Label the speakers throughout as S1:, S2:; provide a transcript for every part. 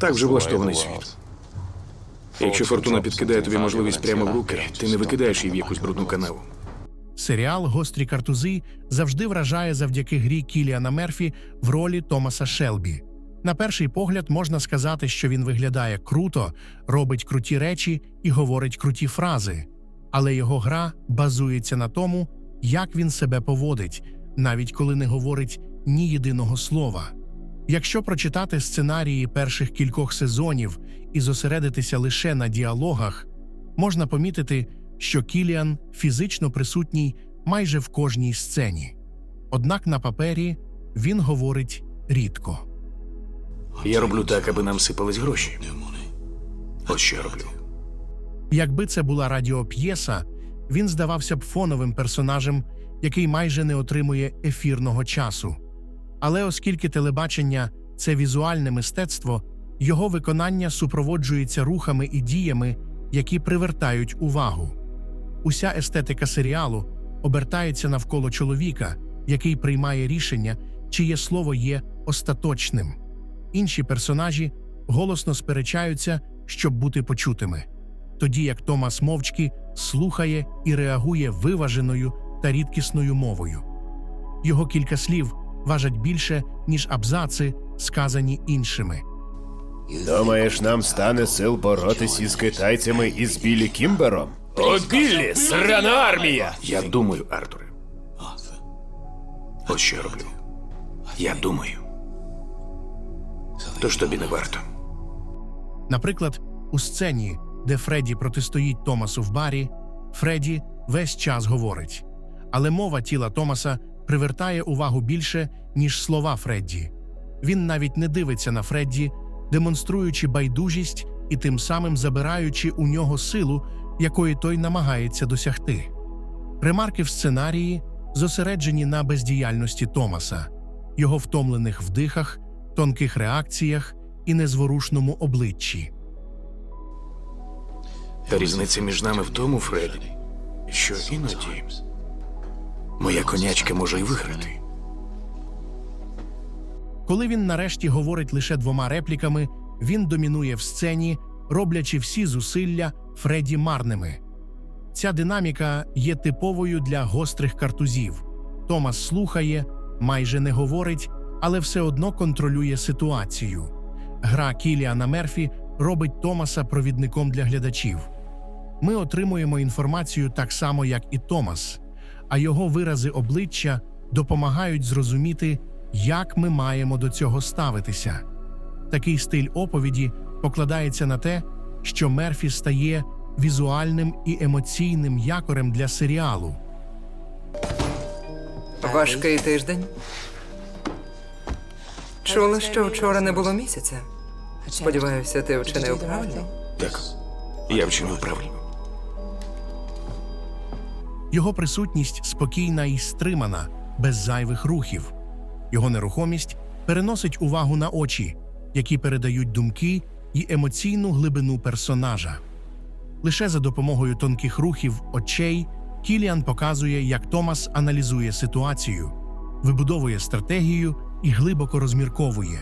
S1: Так вже влаштований світ. Якщо фортуна підкидає тобі можливість прямо в руки, ти не викидаєш її в якусь брудну канаву.
S2: Серіал Гострі картузи завжди вражає завдяки грі Кіліана Мерфі в ролі Томаса Шелбі. На перший погляд можна сказати, що він виглядає круто, робить круті речі і говорить круті фрази. Але його гра базується на тому, як він себе поводить, навіть коли не говорить ні єдиного слова. Якщо прочитати сценарії перших кількох сезонів і зосередитися лише на діалогах, можна помітити, що Кіліан фізично присутній майже в кожній сцені. Однак на папері він говорить рідко.
S1: Я роблю так, аби нам сипались гроші. Ось що я роблю.
S2: Якби це була радіоп'єса, він здавався б фоновим персонажем, який майже не отримує ефірного часу. Але оскільки телебачення це візуальне мистецтво, його виконання супроводжується рухами і діями, які привертають увагу. Уся естетика серіалу обертається навколо чоловіка, який приймає рішення, чиє слово є остаточним. Інші персонажі голосно сперечаються, щоб бути почутими, тоді як Томас мовчки слухає і реагує виваженою та рідкісною мовою. Його кілька слів важать більше, ніж абзаци, сказані іншими.
S3: Думаєш, нам стане сил боротися із китайцями і з Білі Кімбером? О, Біллі, срана армія!
S1: Я думаю, Артуре. Ось що я роблю. Я думаю. Тож тобі не варто.
S2: Наприклад, у сцені, де Фредді протистоїть Томасу в барі, Фредді весь час говорить, але мова тіла Томаса привертає увагу більше, ніж слова Фредді. Він навіть не дивиться на Фредді, демонструючи байдужість і тим самим забираючи у нього силу, якої той намагається досягти. Ремарки в сценарії зосереджені на бездіяльності Томаса, його втомлених вдихах, тонких реакціях і незворушному обличчі.
S1: Різниця між нами в тому, Фредді, що іноді моя конячка може й виграти.
S2: Коли він нарешті говорить лише двома репліками, він домінує в сцені, роблячи всі зусилля Фредді марними. Ця динаміка є типовою для гострих картузів. Томас слухає, майже не говорить, але все одно контролює ситуацію. Гра Кіліана Мерфі робить Томаса провідником для глядачів. Ми отримуємо інформацію так само, як і Томас, а його вирази обличчя допомагають зрозуміти, як ми маємо до цього ставитися. Такий стиль оповіді покладається на те, що Мерфі стає візуальним і емоційним якорем для серіалу.
S4: Важкий тиждень. Чула, що вчора не було місяця. Сподіваюся, ти вчинив правильно.
S1: Так, я вчинив правильно.
S2: Його присутність спокійна і стримана, без зайвих рухів. Його нерухомість переносить увагу на очі, які передають думки і емоційну глибину персонажа. Лише за допомогою тонких рухів очей Кіліан показує, як Томас аналізує ситуацію, вибудовує стратегію і глибоко розмірковує.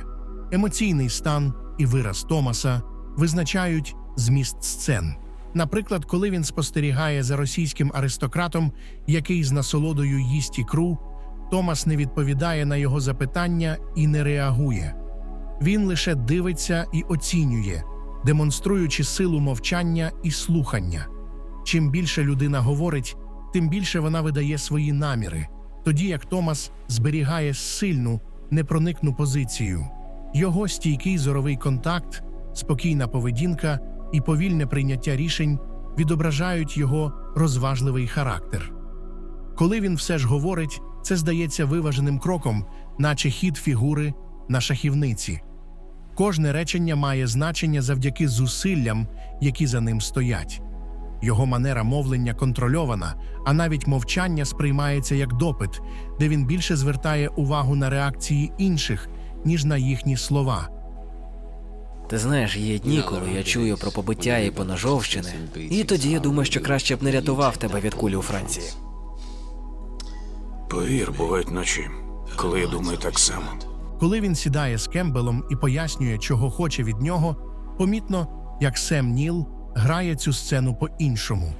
S2: Емоційний стан і вираз Томаса визначають зміст сцен. Наприклад, коли він спостерігає за російським аристократом, який з насолодою їсть ікру, Томас не відповідає на його запитання і не реагує. Він лише дивиться і оцінює, демонструючи силу мовчання і слухання. Чим більше людина говорить, тим більше вона видає свої наміри, тоді як Томас зберігає сильну, непроникну позицію. Його стійкий зоровий контакт, спокійна поведінка і повільне прийняття рішень відображають його розважливий характер. Коли він все ж говорить, це здається виваженим кроком, наче хід фігури на шахівниці. Кожне речення має значення завдяки зусиллям, які за ним стоять. Його манера мовлення контрольована, а навіть мовчання сприймається як допит, де він більше звертає увагу на реакції інших, ніж на їхні слова.
S5: Ти знаєш, є дні, коли я чую про побиття і поножовщини, і тоді я думаю, що краще б не рятував тебе від кулі у Франції.
S1: Повір, бувають ночі, коли я думаю так само.
S2: Коли він сідає з Кембелом і пояснює, чого хоче від нього, помітно, як Сем Ніл грає цю сцену по-іншому.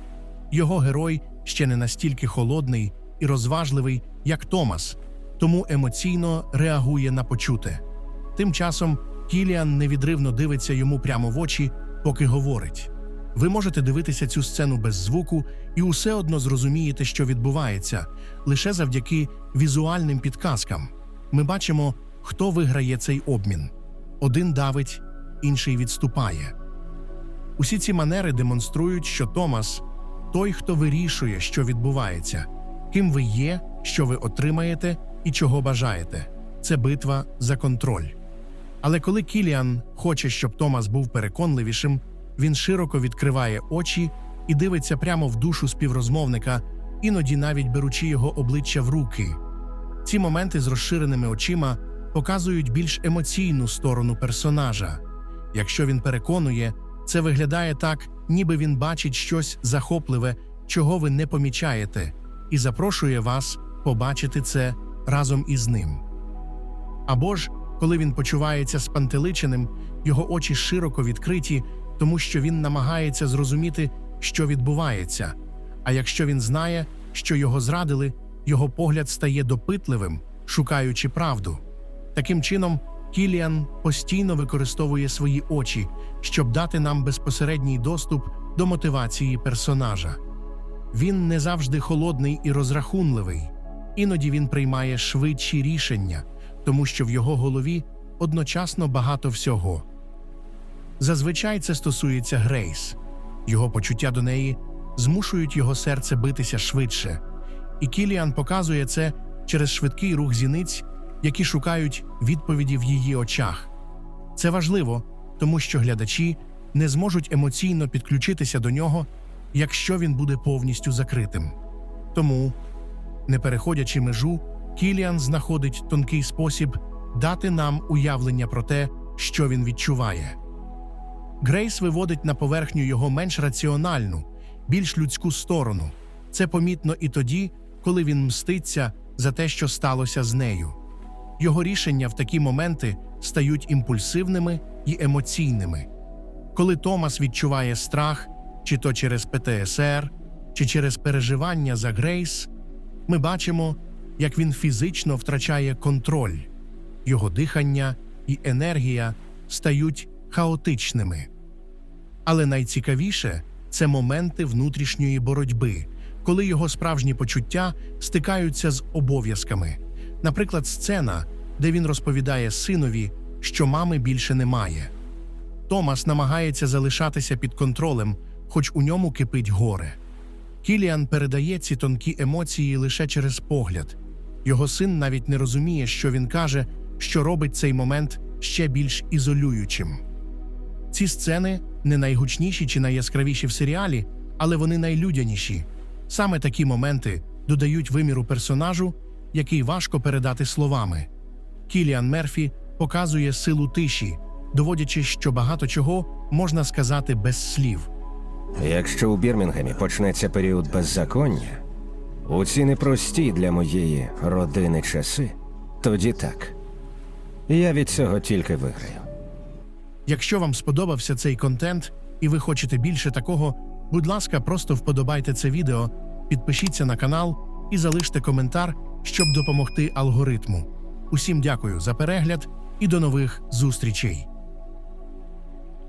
S2: Його герой ще не настільки холодний і розважливий, як Томас, тому емоційно реагує на почуте. Тим часом Кіліан невідривно дивиться йому прямо в очі, поки говорить. Ви можете дивитися цю сцену без звуку і усе одно зрозумієте, що відбувається, лише завдяки візуальним підказкам. Ми бачимо, хто виграє цей обмін. Один давить, інший відступає. Усі ці манери демонструють, що Томас той, хто вирішує, що відбувається, ким ви є, що ви отримаєте і чого бажаєте. Це битва за контроль. Але коли Кіліан хоче, щоб Томас був переконливішим, він широко відкриває очі і дивиться прямо в душу співрозмовника, іноді навіть беручи його обличчя в руки. Ці моменти з розширеними очима показують більш емоційну сторону персонажа. Якщо він переконує, це виглядає так, ніби він бачить щось захопливе, чого ви не помічаєте, і запрошує вас побачити це разом із ним. Або ж, коли він почувається спантеличеним, його очі широко відкриті, тому що він намагається зрозуміти, що відбувається. А якщо він знає, що його зрадили, його погляд стає допитливим, шукаючи правду. Таким чином, Кіліан постійно використовує свої очі, щоб дати нам безпосередній доступ до мотивації персонажа. Він не завжди холодний і розрахунливий, іноді він приймає швидші рішення, тому що в його голові одночасно багато всього. Зазвичай це стосується Грейс. Його почуття до неї змушують його серце битися швидше, і Кіліан показує це через швидкий рух зіниць, які шукають відповіді в її очах. Це важливо, тому що глядачі не зможуть емоційно підключитися до нього, якщо він буде повністю закритим. Тому, не переходячи межу, Кіліан знаходить тонкий спосіб дати нам уявлення про те, що він відчуває. Грейс виводить на поверхню його менш раціональну, більш людську сторону. Це помітно і тоді, коли він мститься за те, що сталося з нею. Його рішення в такі моменти стають імпульсивними і емоційними. Коли Томас відчуває страх, чи то через ПТСР, чи через переживання за Грейс, ми бачимо, як він фізично втрачає контроль, його дихання і енергія стають хаотичними. Але найцікавіше це моменти внутрішньої боротьби, коли його справжні почуття стикаються з обов'язками. Наприклад, сцена, де він розповідає синові, що мами більше немає. Томас намагається залишатися під контролем, хоч у ньому кипить горе. Кіліан передає ці тонкі емоції лише через погляд. Його син навіть не розуміє, що він каже, що робить цей момент ще більш ізолюючим. Ці сцени не найгучніші чи найяскравіші в серіалі, але вони найлюдяніші. Саме такі моменти додають виміру персонажу, який важко передати словами. Кіліан Мерфі показує силу тиші, доводячи, що багато чого можна сказати без слів.
S6: Якщо у Бірмінгемі почнеться період беззаконня, у ці непрості для моєї родини часи, тоді так. Я від цього тільки виграю.
S2: Якщо вам сподобався цей контент і ви хочете більше такого, будь ласка, просто вподобайте це відео, підпишіться на канал і залиште коментар, щоб допомогти алгоритму. Усім дякую за перегляд і до нових зустрічей.